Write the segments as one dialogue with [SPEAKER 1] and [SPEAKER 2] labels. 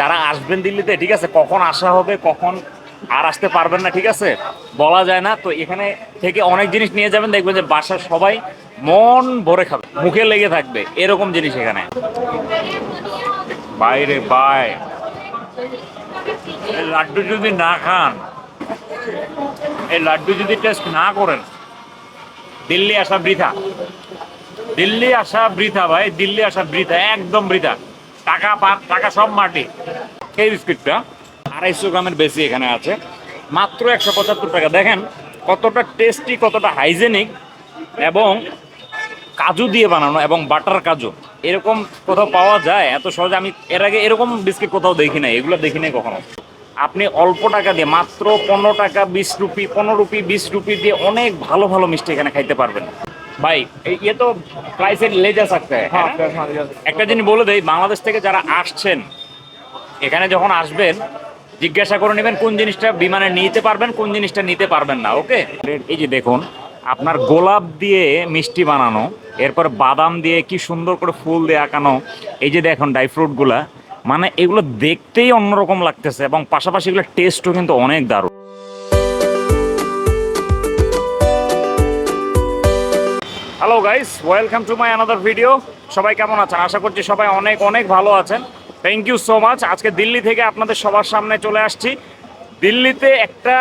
[SPEAKER 1] যারা আসবেন দিল্লিতে, ঠিক আছে? কখন আসা হবে, কখন আর আসতে পারবেন না, ঠিক আছে? বলা যায় না। তো এখানে থেকে অনেক জিনিস নিয়ে যাবেন, দেখবেন যে বাসার সবাই মন ভরে খাবে, মুখে লেগে থাকবে, এরকম জিনিস এখানে। বাইরে, বাই। লাড্ডু যদি না খান, এই লাড্ডু যদি টেস্ট না করেন, দিল্লি আসা বৃথা। দিল্লি আসা বৃথা, ভাই, দিল্লি আসা বৃথা, একদম বৃথা। টাকা টাকা সব মাটি। এই বিস্কিটটা আড়াইশো গ্রামের বেশি এখানে আছে। মাত্র একশো পঁচাত্তর টাকা। দেখেন কতটা টেস্টি কতটা হাইজেনিক এবং কাজু দিয়ে বানানো এবং বাটার কাজু। এরকম কোথাও পাওয়া যায়? এত সহজে আমি এর আগে এরকম বিস্কিট কোথাও দেখি নাই। এগুলো দেখি নাই কখনো। আপনি অল্প টাকা দিয়ে, মাত্র পনেরো টাকা, বিশ রুপি, পনেরো রুপি, বিশ রুপি দিয়ে অনেক ভালো ভালো মিষ্টি এখানে খাইতে পারবেন। ভাই ইয়ে তো প্রাইসের লেজা থাকতে হ্যাঁ একটা জিনিস বলে দেই বাংলাদেশ থেকে যারা আসছেন এখানে যখন আসবেন জিজ্ঞাসা করে নেবেন কোন জিনিসটা বিমানে নিতে পারবেন কোন জিনিসটা নিতে পারবেন না ওকে? এই যে দেখুন আপনার গোলাপ দিয়ে মিষ্টি বানানো এরপর বাদাম দিয়ে কি সুন্দর করে ফুল দিয়ে আঁকানো এই যে দেখুন ড্রাই ফ্রুটগুলা মানে এগুলো দেখতেই অন্যরকম লাগতেছে এবং পাশাপাশি এগুলো টেস্টও কিন্তু অনেক দারুণ। Hello guys welcome to my another video সবাই কেমন আছেন? আশা করছি সবাই অনেক অনেক ভালো আছেন। থ্যাংক ইউ সো মাচ আজকে দিল্লি থেকে আপনাদের সবার সামনে চলে আসছি। দিল্লিতে একটা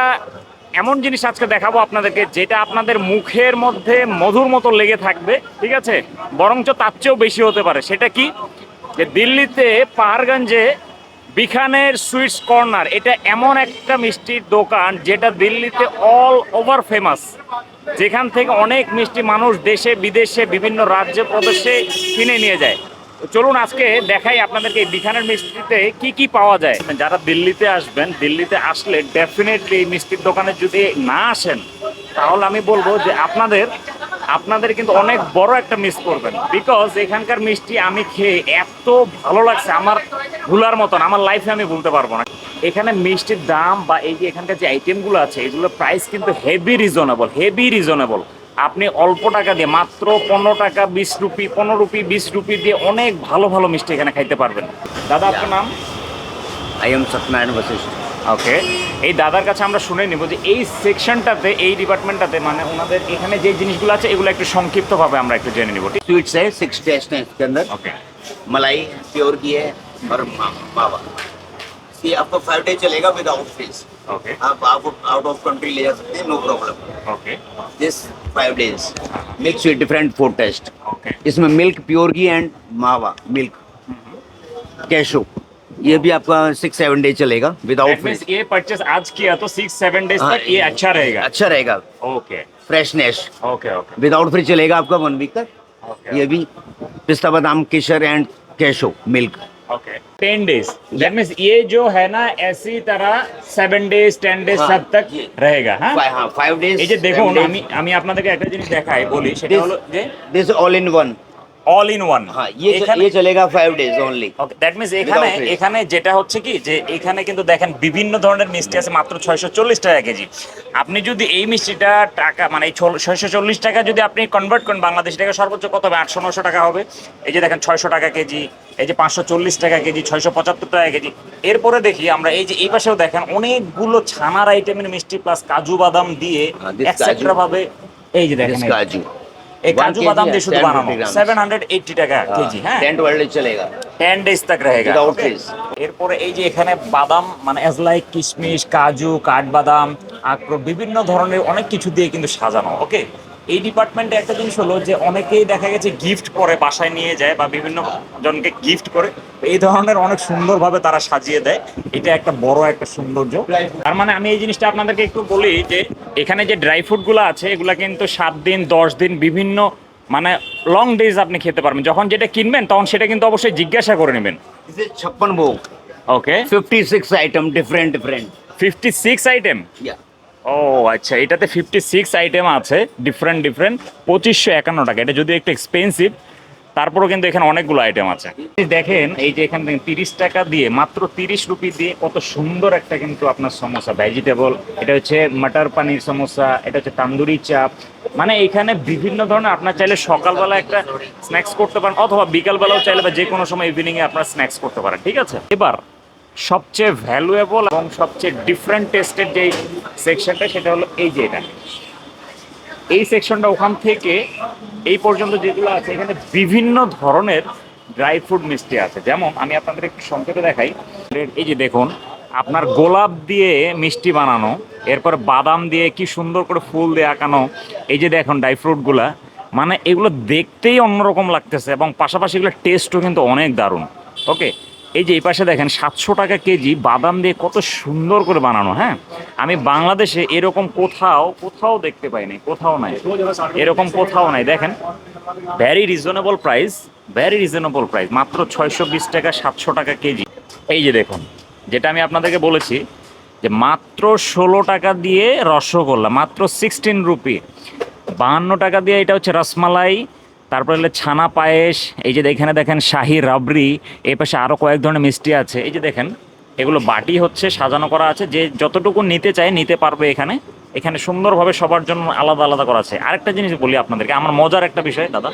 [SPEAKER 1] এমন জিনিস আজকে দেখাবো আপনাদেরকে, যেটা আপনাদের মুখের মধ্যে মধুর মতো লেগে থাকবে, ঠিক আছে? বরঞ্চ তার চেয়েও বেশি হতে পারে। সেটা কি? যে দিল্লিতে পাহাড়গঞ্জে বিখানের সুইটস কর্নার, এটা এমন একটা মিষ্টির দোকান যেটা দিল্লিতে অল ওভার ফেমাস যেখান থেকে অনেক মিষ্টি মানুষ দেশে, বিদেশে, বিভিন্ন রাজ্যে, প্রদেশে কিনে নিয়ে যায়। চলুন আজকে দেখাই আপনাদেরকে এই বিখানের মিষ্টিতে কি কি পাওয়া যায়। যারা দিল্লিতে আসবেন, দিল্লিতে আসলে ডেফিনেটলি মিষ্টির দোকানে যদি না আসেন, তাহলে আমি বলব যে আপনাদের আপনাদের কিন্তু অনেক বড় একটা মিস করবেন। বিকজ এখানকার মিষ্টি আমি খেয়ে এত ভালো লাগছে, আমার ভুলার মতন, আমার লাইফে আমি ভুলতে পারব না। এখানে মিষ্টির দাম বা এই যে এখানকার যে আইটেমগুলো আছে এগুলোর প্রাইস কিন্তু হেভি রিজনেবল হেভি রিজনেবল আপনি অল্প টাকা দিয়ে মাত্র পনেরো টাকা বিশ রুপি পনেরো রুপি বিশ রুপি দিয়ে অনেক ভালো ভালো মিষ্টি এখানে খাইতে পারবেন দাদা আপনার নাম
[SPEAKER 2] I am Satyanarayan Vashishtha
[SPEAKER 1] okay এই দাদার কাছে আমরা শুনে নিব যে এই সেকশনটাতে এই ডিপার্টমেন্টটাতে মানে ওনাদের এখানে যে জিনিসগুলো আছে এগুলো একটু সংক্ষিপ্তভাবে আমরা একটু জেনে নিব ঠিক
[SPEAKER 2] स्वीट्स है सिक्स टेस्ट है इसके अंदर
[SPEAKER 1] ওকে
[SPEAKER 2] मलाई प्योर की है और मा- मावा कि आपका फाइव डे चलेगा विदाउट फ़ीस
[SPEAKER 1] ओके
[SPEAKER 2] आप आउट ऑफ़ कंट्री ले जा सकते हैं no
[SPEAKER 1] problem
[SPEAKER 2] okay this five days mix with different food
[SPEAKER 1] taste
[SPEAKER 2] इसमें milk pure ghee and mawa milk cashew ये भी आपका सिक्स सेवन डे चलेगा विदाउट फ़ीस
[SPEAKER 1] ये परचेस आज किया तो सिक्स सेवन डेज़ तक ये अच्छा रहेगा।
[SPEAKER 2] अच्छा रहेगा।
[SPEAKER 1] Okay
[SPEAKER 2] freshness
[SPEAKER 1] okay okay
[SPEAKER 2] without free चलेगा आपका वन वीक तक। ये भी पिस्ता बादाम केसर and cashew milk
[SPEAKER 1] okay ten days that means ये जो है ना ऐसी तरह সেভেন ডেজ টেন ডেজ
[SPEAKER 2] हाँ,
[SPEAKER 1] সব तक
[SPEAKER 2] ये-
[SPEAKER 1] रहेगा হ্যাঁ
[SPEAKER 2] हाँ फाइव डेज
[SPEAKER 1] এই যে দেখুন আমি আমি আপনাদেরকে একটা জিনিস দেখাই বলি সেটা হলো যে
[SPEAKER 2] this all in one
[SPEAKER 1] all in one
[SPEAKER 2] হ্যাঁ ये চলেগা 5 days only
[SPEAKER 1] okay that means এখানে এখানে যেটা হচ্ছে কি যে এখানে কিন্তু দেখেন বিভিন্ন ধরনের মিষ্টি আছে মাত্র 640 টাকা কেজি। আপনি যদি এই মিষ্টিটা টাকা মানে 640 টাকা যদি আপনি কনভার্ট করেন বাংলাদেশ টাকা সর্বোচ্চ কত হবে? 800 900 টাকা হবে। এই যে দেখেন 600 টাকা কেজি এই যে 540 টাকা কেজি 675 টাকা কেজি। এরপরে দেখি আমরা এই যে এই পাশেও দেখেন অনেকগুলো ছানার আইটেমের মিষ্টি প্লাস কাজু বাদাম দিয়ে
[SPEAKER 2] একসাথে
[SPEAKER 1] ভাবে এই যে দেখেন
[SPEAKER 2] কাজু।
[SPEAKER 1] এই-
[SPEAKER 2] काजू
[SPEAKER 1] এই
[SPEAKER 2] One
[SPEAKER 1] কাজু
[SPEAKER 2] kg
[SPEAKER 1] বাদাম
[SPEAKER 2] है,
[SPEAKER 1] দিয়ে শুধু
[SPEAKER 2] 10
[SPEAKER 1] বানানো
[SPEAKER 2] grams।
[SPEAKER 1] সেভেন হান্ড্রেড এইটটি টাকা কেজি হ্যাঁ
[SPEAKER 2] टेन ट्वेल्व डेज चलेगा
[SPEAKER 1] টেন ডেজ তক रहेगा
[SPEAKER 2] Without
[SPEAKER 1] okay?
[SPEAKER 2] freeze.
[SPEAKER 1] এরপরে এই যে এখানে বাদাম মানে এজ লাইক কিশমিশ কাজু কাঠবাদাম আখরোট বিভিন্ন ধরনের অনেক কিছু দিয়ে কিন্তু সাজানো ওকে এই ডিপার্টমেন্টে একটা জিনিস হলো যে অনেকেই দেখা গেছে গিফট করে বাসায় নিয়ে যায় বা বিভিন্ন জনকে গিফট করে। এই ধরনের অনেক সুন্দরভাবে তারা সাজিয়ে দেয়। এটা একটা বড় একটা সৌন্দর্য। তার মানে আমি এই জিনিসটা আপনাদেরকে একটু বলি যে এখানে যে ড্রাই ফ্রুটগুলো আছে এগুলো কিন্তু সাত দিন দশ দিন বিভিন্ন মানে লং ডেজ আপনি খেতে পারবেন। যখন যেটা কিনবেন তখন সেটা কিন্তু অবশ্যই জিজ্ঞাসা করে নেবেন।
[SPEAKER 2] ছাপ্পান্ন
[SPEAKER 1] ভোগ
[SPEAKER 2] okay fifty six item different
[SPEAKER 1] different fifty six
[SPEAKER 2] item
[SPEAKER 1] ও আচ্ছা এটাতে ফিফটি সিক্স আইটেম আছে ডিফারেন্ট ডিফারেন্ট পঁচিশশো একান্ন টাকা। এটা যদি একটু এক্সপেন্সিভ তারপরেও কিন্তু এখানে অনেকগুলো আইটেম আছে। দেখেন, এই যে এখানে তিরিশ টাকা দিয়ে, মাত্র তিরিশ রুপি দিয়ে কত সুন্দর একটা কিন্তু আপনার সমোসা ভেজিটেবল এটা হচ্ছে মাটার পানির সমোসা, এটা হচ্ছে তান্দুরি চাপ। মানে এখানে বিভিন্ন ধরনের, আপনার চাইলে সকালবেলা একটা স্ন্যাক্স করতে পারেন, অথবা বিকালবেলাও চাইলে বা যে কোনো সময় ইভিনিংয়ে আপনার স্ন্যাক্স করতে পারেন, ঠিক আছে? এবার সবচেয়ে ভ্যালুয়েবল এবং সবচেয়ে ডিফারেন্ট টেস্টের যে সেকশনটা সেটা হলো এই যে এটা। এই সেকশনটা ওখান থেকে এই পর্যন্ত যেগুলো আছে, এখানে বিভিন্ন ধরনের ড্রাই ফ্রুট মিষ্টি আছে। যেমন আমি আপনাদের একটু সংক্ষেপে দেখাই। এই যে দেখুন, আপনার গোলাপ দিয়ে মিষ্টি বানানো, এরপর বাদাম দিয়ে কি সুন্দর করে ফুল দিয়ে আঁকানো, এই যে দেখুন ড্রাই ফ্রুটগুলা মানে এগুলো দেখতেই অন্যরকম লাগতেছে এবং পাশাপাশি এগুলো টেস্টও কিন্তু অনেক দারুণ। ওকে এই যে এই পাশে দেখেন সাতশো টাকা কেজি বাদাম দিয়ে কত সুন্দর করে বানানো হ্যাঁ? আমি বাংলাদেশে এরকম কোথাও কোথাও দেখতে পাইনি, কোথাও নাই। এরকম কোথাও নাই। দেখেন very reasonable price very reasonable price মাত্র ছয়শো বিশ টাকা, সাতশো টাকা কেজি। এই যে দেখুন, যেটা আমি আপনাদেরকে বলেছি যে মাত্র ষোলো টাকা দিয়ে রসগোল্লা, মাত্র সিক্সটিন রুপি বাহান্ন টাকা দিয়ে এটা হচ্ছে রসমালাই তারপরে হলো ছানা পায়েস, এই যে এখানে দেখেন শাহি রাবড়ি, এই পাশে আরও কয়েক ধরনের মিষ্টি আছে। এই যে দেখেন, এগুলো বাটি হচ্ছে, সাজানো করা আছে, যে যতটুকু নিতে চায় নিতে পারবে এখানে। এখানে সুন্দরভাবে সবার জন্য আলাদা আলাদা করা আছে। আরেকটা জিনিস বলি আপনাদেরকে, আমার মজার একটা বিষয়, দাদা।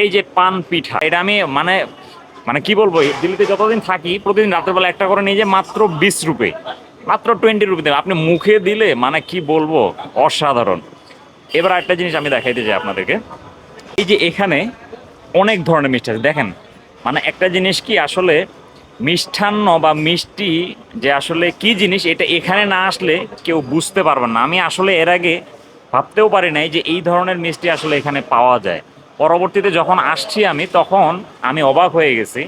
[SPEAKER 1] এই যে পান পিঠা, এটা আমি মানে মানে কি বলব দিল্লিতে যতদিন থাকি, প্রতিদিন রাত্রেবেলা একটা করে নিয়ে যে মাত্র বিশ রুপে, মাত্র টোয়েন্টি রুপি দেবে আপনি মুখে দিলে মানে কি বলব, অসাধারণ। এবার একটা জিনিস আমি দেখাইতে চাই আপনাদেরকে। এই যে এখানে অনেক ধরনের মিষ্টি আছে। দেখেন মানে একটা জিনিস কি আসলে মিষ্টান্ন বা মিষ্টি যে আসলে কি জিনিস, এটা এখানে না আসলে কেউ বুঝতে পারবে না। আমি আসলে এর আগে ভাবতেও পারি নাই যে এই ধরনের মিষ্টি আসলে এখানে পাওয়া যায়। পরবর্তীতে যখন আসছি আমি, তখন আমি অবাক হয়ে গেছি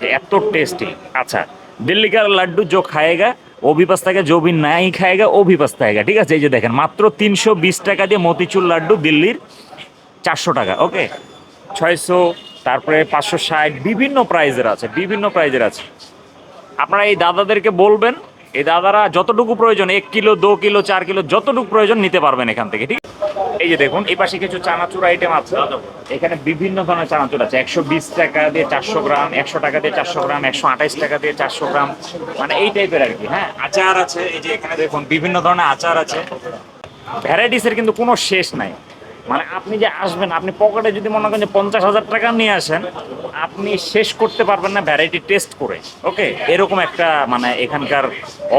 [SPEAKER 1] যে এত টেস্টি আচ্ছা দিল্লিকার লাড্ডু যো খায়েগা ও বিপাস্তাকে জো নাই খায়েগা ও বিপাস্তায়গা ঠিক আছে, এই যে দেখেন, মাত্র তিনশো বিশ টাকা দিয়ে মতিচুর লাড্ডু দিল্লির চারশো টাকা ওকে ছয়শো, তারপরে পাঁচশো ষাট, বিভিন্ন প্রাইজের আছে, বিভিন্ন প্রাইজের আছে। আপনারা এই দাদাদেরকে বলবেন, এই দাদারা যতটুকু প্রয়োজন, এক কিলো, দু কিলো, চার কিলো, যতটুকু প্রয়োজন নিতে পারবেন এখান থেকে, ঠিক এই যে দেখুন, এই পাশে কিছু চানাচুর আইটেম আছে। এখানে বিভিন্ন ধরনের চানাচুর আছে, একশো বিশ টাকা দিয়ে চারশো গ্রাম, একশো টাকা দিয়ে চারশো গ্রাম, একশো আঠাইশ টাকা দিয়ে চারশো গ্রাম মানে এই টাইপের আর কি হ্যাঁ? আচার আছে, এই যে এখানে দেখুন, বিভিন্ন ধরনের আচার আছে। ভ্যারাইটিসের কিন্তু কোনো শেষ নাই। মানে আপনি যে আসবেন আপনি পকেটে যদি মনে করেন যে পঞ্চাশ হাজার টাকা নিয়ে আসেন আপনি শেষ করতে পারবেন না ভ্যারাইটি টেস্ট করে ওকে এরকম একটা মানে এখানকার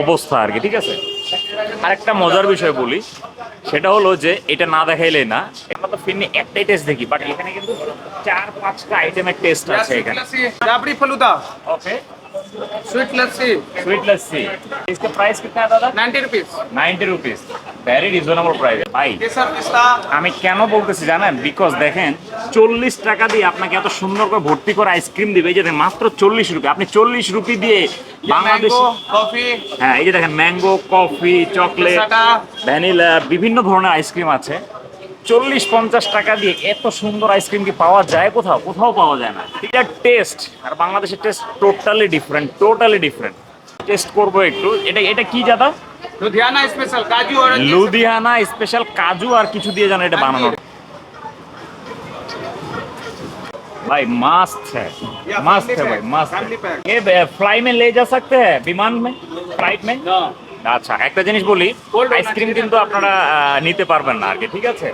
[SPEAKER 1] অবস্থা আর কি ঠিক আছে? আরেকটা মজার বিষয় বলি সেটা হলো যে এটা না দেখাইলেই না আমরা তো ফিরনি একটাই টেস্ট দেখি বাট এখানে কিন্তু চার পাঁচটা আইটেমের টেস্ট আছে এখানে।
[SPEAKER 3] Feluda.
[SPEAKER 1] Okay
[SPEAKER 3] sweet lassi
[SPEAKER 1] sweet lassi इसका प्राइस कितना है दादा
[SPEAKER 3] ninety rupees
[SPEAKER 1] ninety rupees very reasonable price भाई
[SPEAKER 3] केसर पिस्ता
[SPEAKER 1] আমি কেন বলতেছি জানেন বিকজ দেখেন চল্লিশ টাকা দিয়ে আপনাকে এত সুন্দর করে ভর্তি করে আইসক্রিম দিবে এই যে দেখেন, মাত্র চল্লিশ রুপি আপনি চল্লিশ রুপি দিয়ে বাংলাদেশ
[SPEAKER 3] मैंगो कॉफी
[SPEAKER 1] হ্যাঁ এই যে দেখেন ম্যাঙ্গো কফি চকলেট
[SPEAKER 3] সাটা
[SPEAKER 1] ভ্যানিলা বিভিন্ন ধরনের আইসক্রিম আছে চল্লিশ পঞ্চাশ টাকা দিয়ে এত সুন্দর আইসক্রিম কি পাওয়া যায় কোথাও কোথাও পাওয়া যায় না এটা টেস্ট আর বাংলাদেশের taste totally different totally different taste করবো একটু এটা এটা কি জাদা
[SPEAKER 3] लुधियाना स्पेशल काजू और
[SPEAKER 1] লুধিয়ানা স্পেশাল কাজু আর কিছু দিয়ে জানো এটা বানানো भाई मस्त है
[SPEAKER 3] या
[SPEAKER 1] मस्त है
[SPEAKER 3] family
[SPEAKER 1] भाई
[SPEAKER 3] pack,
[SPEAKER 1] मस्त
[SPEAKER 3] family
[SPEAKER 1] है
[SPEAKER 3] pack।
[SPEAKER 1] ये फ्लाई में ले जा सकते हैं विमान में फ्लाइट में আচ্ছা একটা জিনিস বলি আইসক্রিম কিন্তু আপনারা নিতে পারবেন না আর কি ঠিক আছে?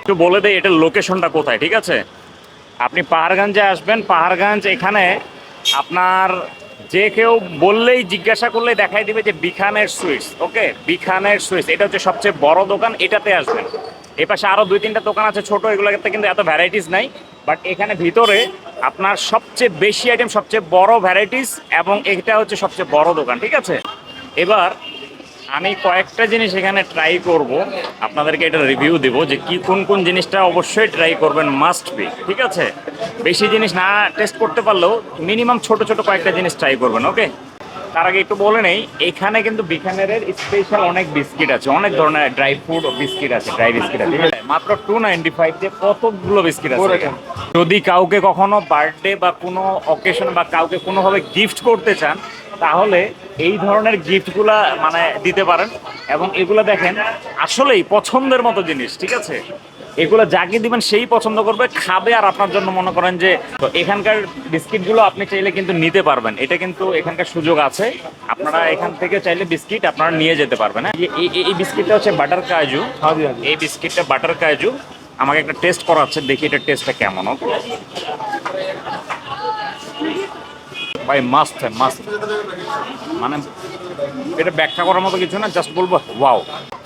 [SPEAKER 1] একটু বলে দেয় এটার লোকেশনটা কোথায় ঠিক আছে? আপনি পাহাড়গঞ্জে আসবেন পাহাড়গঞ্জ এখানে আপনার যে কেউ বললেই জিজ্ঞাসা করলেই দেখাই দিবে যে বিখানের সুইটস ওকে? বিখানের সুইটস এটা হচ্ছে সবচেয়ে বড় দোকান এটাতে আসবেন। এ পাশে আরও দুই তিনটা দোকান আছে ছোট এগুলোতে কিন্তু এত ভ্যারাইটিস নাই বাট এখানে ভিতরে আপনার সবচেয়ে বেশি আইটেম সবচেয়ে বড় ভ্যারাইটিস এবং এটা হচ্ছে সবচেয়ে বড় দোকান ঠিক আছে? এবার আমি কয়েকটা জিনিস এখানে ট্রাই করব। আপনাদেরকে এটা রিভিউ দেব যে কি কোন কোন জিনিসটা অবশ্যই ট্রাই করবেন মাস্ট বি ঠিক আছে? বেশি জিনিস না টেস্ট করতে পারলেও মিনিমাম ছোট ছোট কয়েকটা জিনিস ট্রাই করবেন ওকে তার আগে একটু বলে নেই এখানে কিন্তু বিকানেরের স্পেশাল অনেক বিস্কিট আছে অনেক ধরনের ড্রাই ফ্রুট বিস্কিট আছে ড্রাই বিস্কিট আছে? মাত্র টু নাইনটি ফাইভ দিয়ে কতগুলো বিস্কিট আছে? যদি কাউকে কখনো বার্থডে বা কোনো অকেশন বা কাউকে কোনোভাবে গিফট করতে চান তাহলে এই ধরনের গিফটগুলা মানে দিতে পারেন এবং এগুলো দেখেন আসলেই পছন্দের মতো জিনিস ঠিক আছে? এগুলো যাকে দিবেন সেই পছন্দ করবে খাবে আর আপনার জন্য মনে করেন যে তো এখানকার বিস্কিটগুলো আপনি চাইলে কিন্তু নিতে পারবেন। এটা কিন্তু এখানকার সুযোগ আছে। আপনারা এখান থেকে চাইলে বিস্কিট আপনারা নিয়ে যেতে পারবেন হ্যাঁ? এই- বিস্কিটটা হচ্ছে বাটার কাজু। এই বিস্কিটটা বাটার কাজু। আমাকে একটা টেস্ট করাচ্ছে দেখি এটার টেস্টটা কেমন ওকে? ভাই মাস্ট মাস্ট মানে এটা ব্যাখ্যা করার মতো কিছু না জাস্ট বলব ওয়াও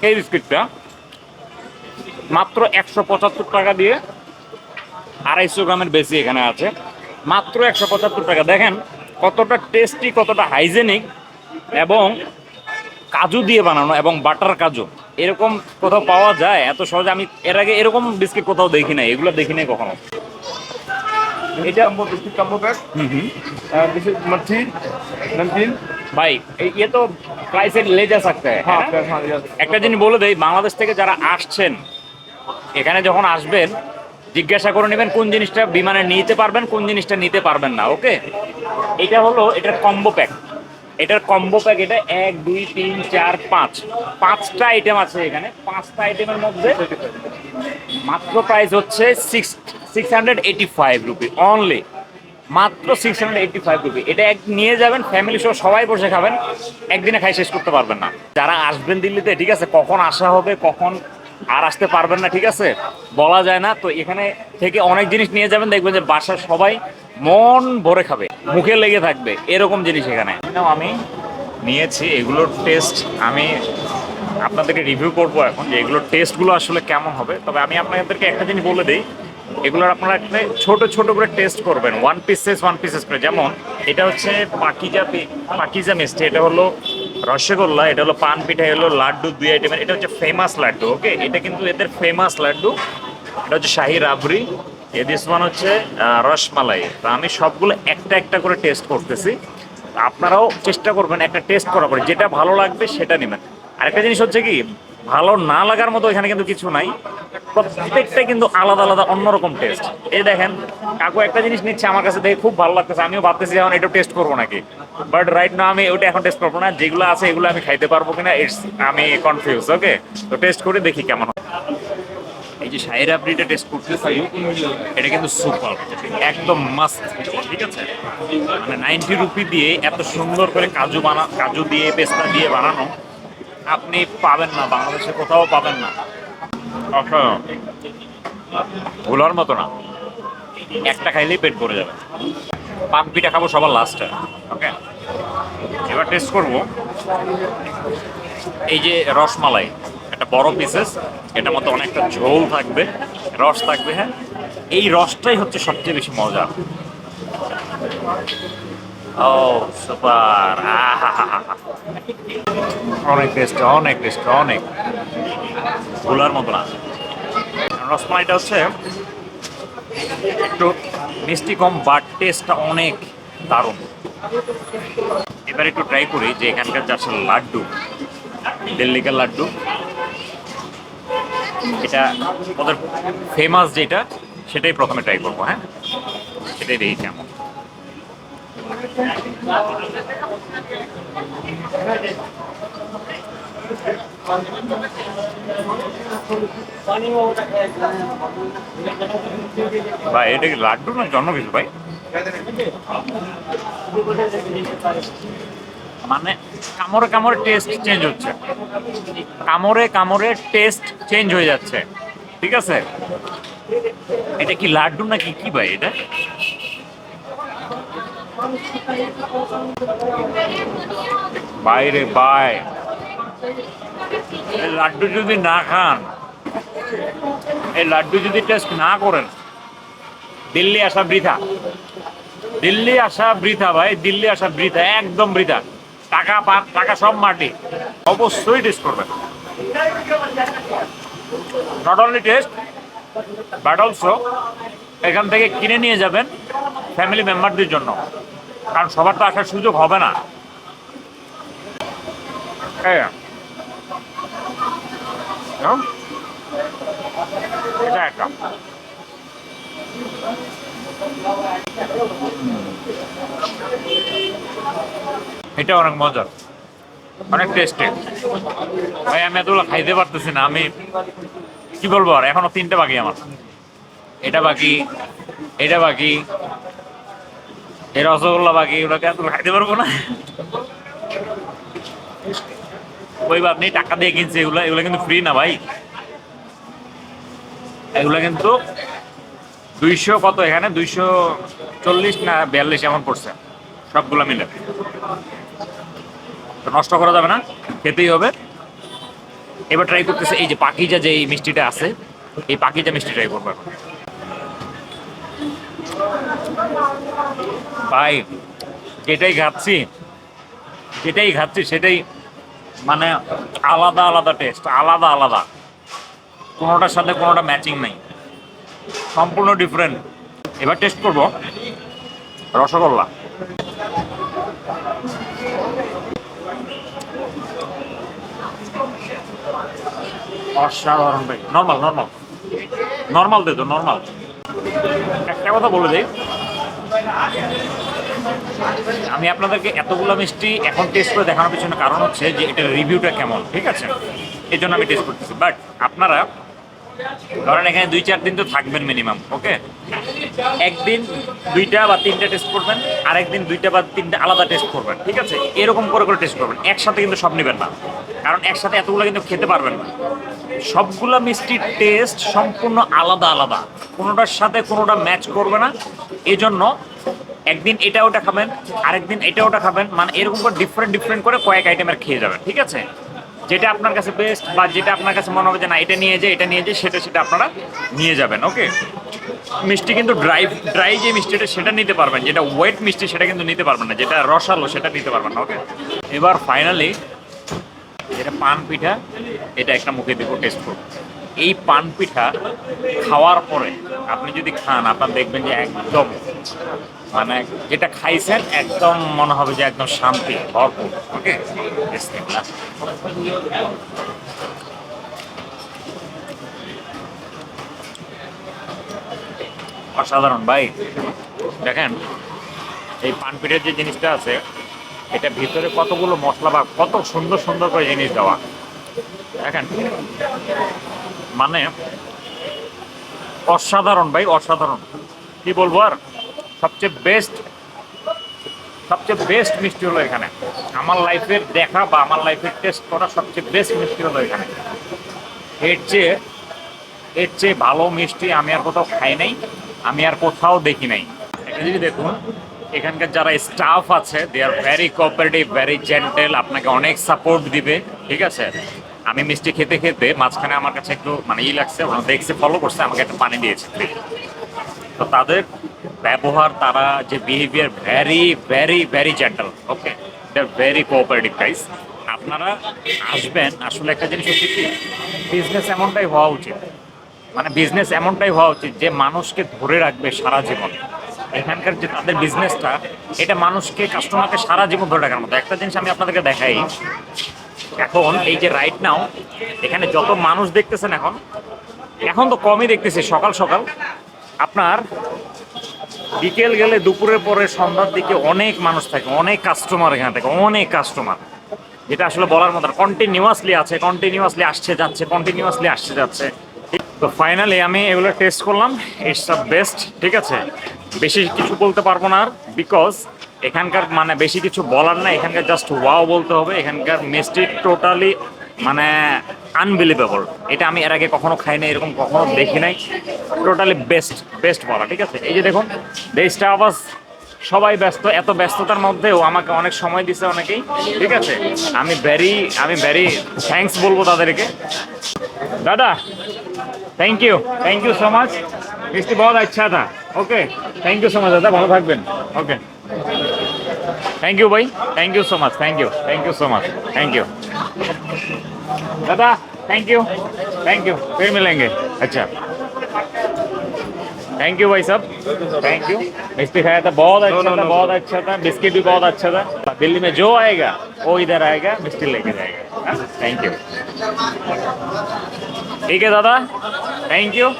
[SPEAKER 1] এই বিস্কিটটা মাত্র একশো পঁচাত্তর টাকা দিয়ে আড়াইশো গ্রামের বেশি এখানে আছে। মাত্র একশো পঁচাত্তর টাকা। দেখেন, কতটা টেস্টি কতটা হাইজেনিক এবং কাজু দিয়ে বানানো এবং বাটার কাজু। এরকম কোথাও পাওয়া যায়? এত সহজে আমি এর আগে এরকম বিস্কিট কোথাও দেখি নাই, এগুলো দেখি নাই কখনো।
[SPEAKER 4] এটা combo biscuit combo pack
[SPEAKER 1] hmm hmm
[SPEAKER 4] this is मच्छी नमकीन
[SPEAKER 1] ভাই এই- ये तो प्राइस ले जा सकता है
[SPEAKER 4] हाँ
[SPEAKER 1] है ना?
[SPEAKER 4] हाँ yes.
[SPEAKER 1] একটা জিনিস বলে দেই বাংলাদেশ থেকে যারা আসছেন এখানে যখন আসবেন জিজ্ঞাসা করে নেবেন কোন জিনিসটা বিমানে নিতে পারবেন কোন জিনিসটা নিতে পারবেন না ওকে এটা হলো এটার কম্বো প্যাক এটার কম্বো প্যাক এটা এক দুই তিন চার পাঁচ পাঁচটা আইটেম আছে এখানে পাঁচটা আইটেমের মধ্যে মাত্র প্রাইস হচ্ছে six six hundred eighty five rupee only মাত্র six hundred eighty five rupee এটা এক নিয়ে যাবেন ফ্যামিলি সহ সবাই বসে খাবেন, একদিনে খাই শেষ করতে পারবেন না। যারা আসবেন দিল্লিতে, ঠিক আছে, কখন আসা হবে, কখন আর আসতে পারবেন না, ঠিক আছে, বলা যায় না। তো এখানে থেকে অনেক জিনিস নিয়ে যাবেন, দেখবেন যে বাসার সবাই মন ভরে খাবে, মুখে লেগে থাকবে, এরকম জিনিস এখানে। আমি নিয়েছি, এগুলোর টেস্ট আমি আপনাদেরকে রিভিউ করব এখন যে এগুলোর টেস্টগুলো আসলে কেমন হবে। তবে আমি আপনাদেরকে একটা জিনিস বলে দিই এগুলোর আপনারা একটা ছোট ছোট করে টেস্ট করবেন। ওয়ান পিসেস ওয়ান পিসেস করে। যেমন, এটা হচ্ছে পাকিজা পাকিজা মিষ্টি। এটা হলো রসগোল্লা, এটা হলো পান পিঠা হলো লাড্ডু, দুই আইটেমের এটা হচ্ছে ফেমাস লাড্ডু ওকে এটা কিন্তু এদের ফেমাস লাড্ডু। এটা হচ্ছে শাহি রাবড়ি। এ দিস ওয়ান হচ্ছে রসমালাই। তো আমি সবগুলো একটা একটা করে টেস্ট করতেছি। আপনারাও চেষ্টা করবেন একটা টেস্ট করার পরে। যেটা ভালো লাগবে সেটা নেবেন। আরেকটা জিনিস হচ্ছে কি ভালো না লাগার মতো এখানে কিন্তু কিছু নাই। প্রত্যেকটা কিন্তু আলাদা আলাদা, অন্যরকম টেস্ট এই দেখেন, কাকু একটা জিনিস নিচ্ছে আমার কাছে দেখে খুব ভালো লাগতেছে। আমিও ভাবতেছি এখন এটা টেস্ট করব নাকি। বাট রাইট না আমি ওটা এখন টেস্ট করব না। যেগুলো আছে এগুলো আমি খাইতে পারব কিনা ইটস আমি কনফিউজ ওকে তো টেস্ট করে দেখি কেমন হয়। এই যে শাহির আপনিটা টেস্ট করতেছি, এটা কিন্তু সুপার একদম মাস্ট ঠিক আছে? মানে নাইনটি রুপি দিয়ে এত সুন্দর করে কাজু বানা, কাজু দিয়ে, পেস্তা দিয়ে বানানো। আপনি পাবেন না বাংলাদেশে কোথাও পাবেন না। অসাধারণ ভুলার মতো না। একটা খাইলেই পেট ভরে যাবে। পান পিঠা খাব সবার লাস্টে ওকে এবার টেস্ট করব। এই যে রসমালাই একটা বড় পিসেস এটার মতো অনেকটা ঝোল থাকবে রস থাকবে হ্যাঁ? এই রসটাই হচ্ছে সবচেয়ে বেশি মজা। ও সুপার অনেক টেস্ট অনেক টেস্ট অনেক। ভুলার মতো না। রসমালাইটা হচ্ছে একটু মিষ্টি কম বাট টেস্টটা অনেক দারুণ। এবার একটু ট্রাই করি যে এখানকার যে আসলে লাড্ডু দিল্লিকার লাড্ডু। এটা ওদের ফেমাস যেটা সেটাই প্রথমে ট্রাই করব হ্যাঁ? সেটাই দেখি কেমন। ভাই, এটা কি লাড্ডু না জন্ম কিছু, ভাই? মানে কামড়ে কামড়ে টেস্ট চেঞ্জ হচ্ছে। কামড়ে কামড়ে টেস্ট চেঞ্জ হয়ে যাচ্ছে। ঠিক আছে? এটা কি লাড্ডু নাকি কি ভাই এটা? বাইরে, বাই। লাড্ডু যদি না খান, এই লাড্ডু যদি টেস্ট না করেন, দিল্লি আসা বৃথা। দিল্লি আসা বৃথা, ভাই, দিল্লি আসা বৃথা, একদম বৃথা। টাকা টাকা সব মাটি। অবশ্যই টেস্ট করবেন। Not only taste but also এখান থেকে কিনে নিয়ে যাবেন ফ্যামিলি মেম্বারদের জন্য। কারণ সবার তো আসার সুযোগ হবে না। এটা একটা। এটা অনেক মজার। অনেক টেস্টি ভাই, আমি এতগুলো খাইতে পারতেছি না, আমি কি বলব আর, এখনও তিনটে বাকি আমার। এটা বাকি এটা বাকি। এই রসগোল্লা বাকি ওটাকে এত খাইতে পারব না। ওই আপনি টাকা দিয়ে কিনছে এগুলো এগুলো কিন্তু ফ্রি না ভাই। এগুলো কিন্তু দুইশো কত এখানে? দুইশো চল্লিশ না বিয়াল্লিশ এমন পড়ছে। সবগুলো মিলে। নষ্ট করা যাবে না, খেতেই হবে। এবার ট্রাই করতেছে, এই যে পাকিজা যে এই মিষ্টিটা আছে, এই পাকিজা মিষ্টি ট্রাই করব এখন। ভাই যেটাই খাচ্ছি যেটাই খাচ্ছি, সেটাই মানে আলাদা আলাদা টেস্ট আলাদা আলাদা। কোনোটার সাথে কোনোটা ম্যাচিং নাই। সম্পূর্ণ ডিফারেন্ট এবার টেস্ট করব। রসগোল্লা। অসাধারণ ভাই। নর্মাল নর্মাল নর্মাল দে তো নর্মাল একটা কথা বলে দিই। আমি আপনাদেরকে এতগুলো মিষ্টি এখন টেস্ট করে দেখানোর পিছনে কারণ হচ্ছে যে এটার রিভিউটা কেমন, ঠিক আছে? এই জন্য আমি টেস্ট করতেছি। বাট আপনারা, ধরেন এখানে দুই চার দিন তো থাকবেন মিনিমাম ওকে একদিন দুইটা বা তিনটা টেস্ট করবেন আর একদিন দুইটা বা তিনটা আলাদা টেস্ট করবেন, ঠিক আছে? এরকম করে করে টেস্ট করবেন। একসাথে কিন্তু সব নেবেন না। কারণ একসাথে এতগুলো কিন্তু খেতে পারবেন না। সবগুলা মিষ্টির টেস্ট সম্পূর্ণ আলাদা আলাদা। কোনোটার সাথে কোনোটা ম্যাচ করবে না। এজন্য একদিন এটা ওটা খাবেন, আরেকদিন এটা ওটা খাবেন মানে এরকম করে ডিফারেন্ট ডিফারেন্ট করে কয়েক আইটেমের খেয়ে যাবেন, ঠিক আছে? যেটা আপনার কাছে বেস্ট বা যেটা আপনার কাছে মনে হবে যে না, এটা নিয়ে যায় এটা নিয়ে যায় সেটা সেটা আপনারা নিয়ে যাবেন ওকে মিষ্টি কিন্তু ড্রাই ড্রাই যে মিষ্টিটা, সেটা নিতে পারবেন, যেটা ওয়েট মিষ্টি, সেটা কিন্তু নিতে পারবেন না, যেটা রসালো, সেটা নিতে পারবেন না ওকে এবার ফাইনালি যেটা পান পিঠা, এটা একটা মুখে দিব টেস্ট করুন এই পান পিঠা খাওয়ার পরে আপনি যদি খান, আপনার দেখবেন যে একদম মানে যেটা খাইছেন, একদম মনে হবে যে একদম শান্তি, ভরপুর। অসাধারণ, ভাই। দেখেন, এই পানপিঠের যে জিনিসটা আছে, এটা ভিতরে কতগুলো মশলা বা কত সুন্দর সুন্দর করে জিনিস দেওয়া। দেখেন মানে অসাধারণ, ভাই, অসাধারণ। কি বলব আর? সবচেয়ে বেস্ট সবচেয়ে বেস্ট মিষ্টি হলো এখানে। আমার লাইফের দেখা বা আমার লাইফের টেস্ট করা সবচেয়ে বেস্ট মিষ্টি হলো এখানে। এর চেয়ে এর চেয়ে ভালো মিষ্টি আমি আর কোথাও খাই নাই, আমি আর কোথাও দেখি নাই। এটা যদি দেখুন, এখানকার যারা স্টাফ আছে they are very cooperative very gentle আপনাকে অনেক সাপোর্ট দিবে, ঠিক আছে? আমি মিষ্টি খেতে খেতে মাঝখানে আমার কাছে একটু মানে ই লাগছে ওরা দেখছে ফলো করছে, আমাকে একটা পানি দিয়েছে তো তাদের ব্যবহার, তারা যে behaviour very very very gentle okay they very cooperative guys আপনারা আসবেন, আসলে একটা জিনিস হচ্ছে কি বিজনেস এমনটাই হওয়া উচিত। মানে বিজনেস এমনটাই হওয়া উচিত যে মানুষকে ধরে রাখবে সারা জীবন। এখানকার যে তাদের বিজনেসটা এটা মানুষকে কাস্টমারকে সারা জীবন ধরে রাখার মতো। একটা জিনিস আমি আপনাদেরকে দেখাই। এখন এই যে রাইট নাও এখানে যত মানুষ দেখতেছেন এখন এখন তো কমই দেখতেছি, সকাল সকাল। আপনার বিকেল গেলে দুপুরের পরে সন্ধ্যার দিকে অনেক মানুষ থাকে, অনেক কাস্টমার এখানে থাকে, অনেক কাস্টমার যেটা আসলে বলার মতো কন্টিনিউয়াসলি আছে কন্টিনিউয়াসলি আসছে, যাচ্ছে কন্টিনিউয়াসলি আসছে, যাচ্ছে। তো ফাইনালি আমি এগুলো টেস্ট করলাম ইটস দ্য বেস্ট ঠিক আছে? বেশি কিছু বলতে পারব না আর বিকজ এখানকার মানে বেশি কিছু বলার না এখানকার জাস্ট ওয়াও বলতে হবে, এখানকার মিষ্টি টোটালি মানে আনবিলিভেবল এটা আমি এর আগে কখনো খাই নাই এরকম কখনো দেখি নাই। টোটালি বেস্ট বেস্ট বলা, ঠিক আছে? এই যে দেখুন দেশটা আবার সবাই ব্যস্ত, এত ব্যস্ততার মধ্যেও আমাকে অনেক সময় দিছে অনেকেই, ঠিক আছে? আমি ভেরি আমি ভেরি থ্যাংকস বলব তাদেরকে। দাদা thank you thank you so much মিষ্টি, বহুত আচ্ছা দা okay thank you so much দাদা, ভালো থাকবেন। ওকে থ্যাংক ইউ ভাই। Thank you so much thank you thank you so much thank you দাদা থ্যাংক ইউ থ্যাংক ইউ ফির মিলেঙ্গে। আচ্ছা। थैंक यू भाई साहब. थैंक यू मिष्टी खाया था बहुत अच्छा था बहुत अच्छा था. बिस्किट भी बहुत अच्छा था. दिल्ली में जो आएगा वो इधर आएगा मिष्टी लेके जाएगा. थैंक यू ठीक है दादा? थैंक यू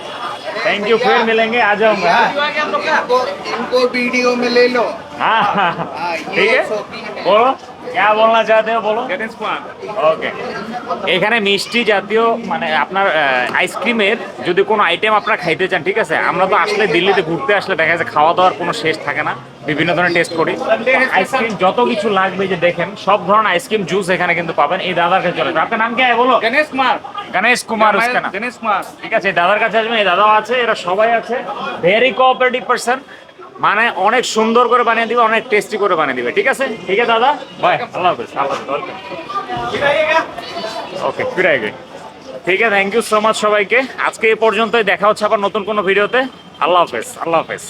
[SPEAKER 1] थैंक यू फिर मिलेंगे. आ जाऊँगा. हाँ?
[SPEAKER 3] इनको इनको वीडियो में ले लो.
[SPEAKER 1] हाँ हाँ ठीक है। बोलो.
[SPEAKER 3] যা বলো।
[SPEAKER 1] ওকে এখানে মিষ্টি জাতীয় মানে আপনার আইসক্রিমের যদি কোনো আইটেম আপনারা খাইতে চান ঠিক আছে? আমরা তো আসলে দিল্লিতে ঘুরতে আসলে দেখা যায় খাওয়া দাওয়ার কোনো শেষ থাকে না। বিভিন্ন ধরনের টেস্ট করি। আইসক্রিম যত কিছু লাগবে যে দেখেন সব ধরনের আইসক্রিম জুস এখানে কিন্তু পাবেন। এই দাদার কাছে চলে আপনার নাম কি বলো। গণেশ কুমার গণেশ কুমার
[SPEAKER 3] গণেশ কুমার
[SPEAKER 1] ঠিক আছে দাদার কাছে আসবেন এই দাদাও আছে এরা সবাই আছে। ভেরি কোঅপারেটিভ পার্সন মানে অনেক সুন্দর করে বানিয়ে দিবে, অনেক টেস্টি করে বানিয়ে দিবে। ঠিক আছে? ঠিক আছে, দাদা? বাই, আল্লাহ আল্লাহ ওকে ফিরে গে। ঠিক আছে থ্যাংক ইউ সো মাচ সবাইকে। আজকে এই পর্যন্তই, দেখা হচ্ছে আবার নতুন কোনো ভিডিওতে। আল্লাহ হাফেজ আল্লাহ হাফেজ।